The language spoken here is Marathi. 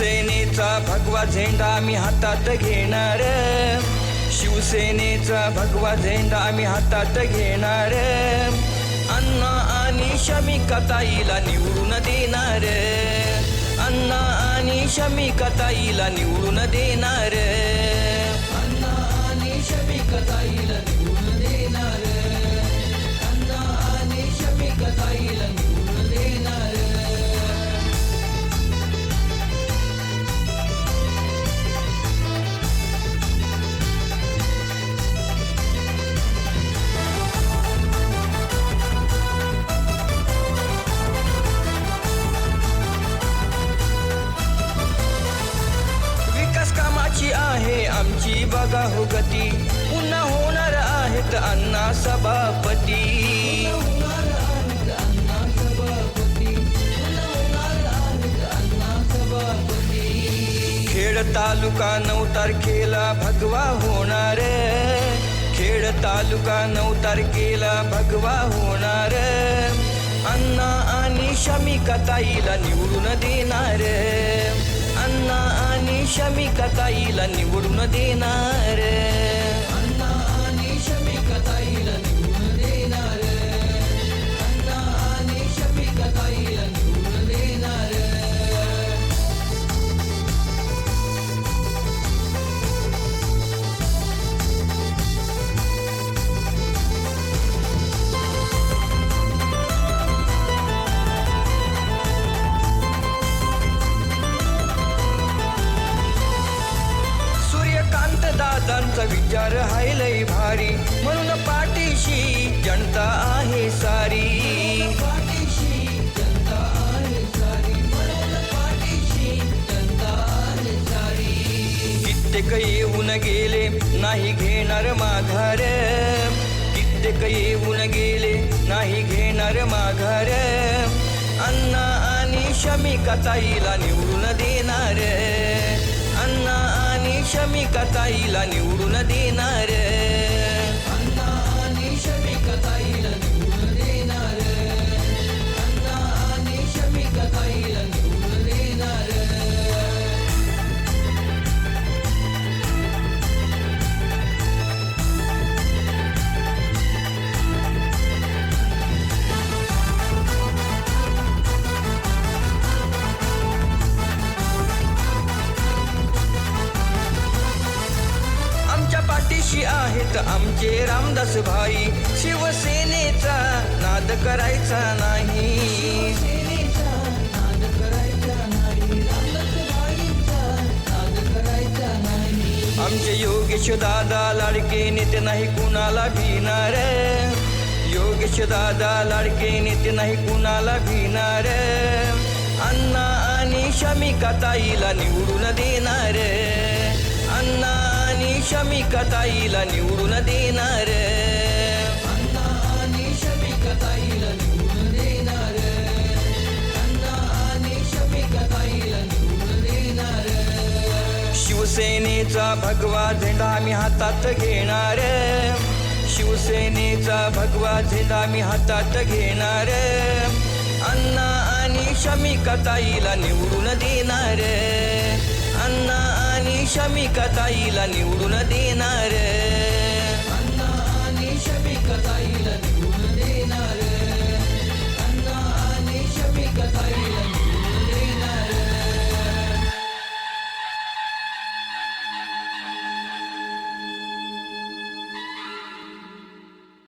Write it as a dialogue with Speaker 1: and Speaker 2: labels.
Speaker 1: भगवा झेंडा आम्ही हातात घेणार. शिवसेनेचा भगवा झेंडा आम्ही हातात घेणार. अण्णा आणि शमिका ताईला निवडून देणार. अण्णा आणि शमिका ताईला निवडून देणार. अण्णा आणि शमिका ताईला हो गती पुन्हा होणार आहेत अण्णा सभापती. खेड तालुका नऊ तारखेला भगवा होणार खेड तालुका नऊ तारखेला भगवा होणार अण्णा आणि शमी ताईला निवडून देणार शमिका ताईला निवडून देणार? विचार हाय लय भारी. म्हणून पाठीशी जनता आहे सारी. कित्येक येऊन गेले नाही घेणार माघार. कित्येक येऊन गेले नाही घेणार माघार. अण्णा आणि शमिका ताईला निवडून देणार. मी शमिका ताईला निवडून देणार? पाठीशी आहेत आमचे रामदास भाई. शिवसेनेचा नाद करायचा नाही. आमचे योगेश दादा लाडके नेते नाही कुणाला भिणार. योगेश दादा लाडके नेते नाही कुणाला भिणार. अण्णा आणि शमिका ताईला निवडून दे. शमिका ताईला निवडून देणार. शमिका ताईला निवडून देणार ताईला निवडून देणार शिवसेनेचा भगवा झेंडा आम्ही हातात घेणार. शिवसेनेचा भगवा झेंडा आम्ही हातात घेणार. अण्णा आणि शमिका ताईला निवडून देणार. अण्णा शमिका ताईला निवडून देणार.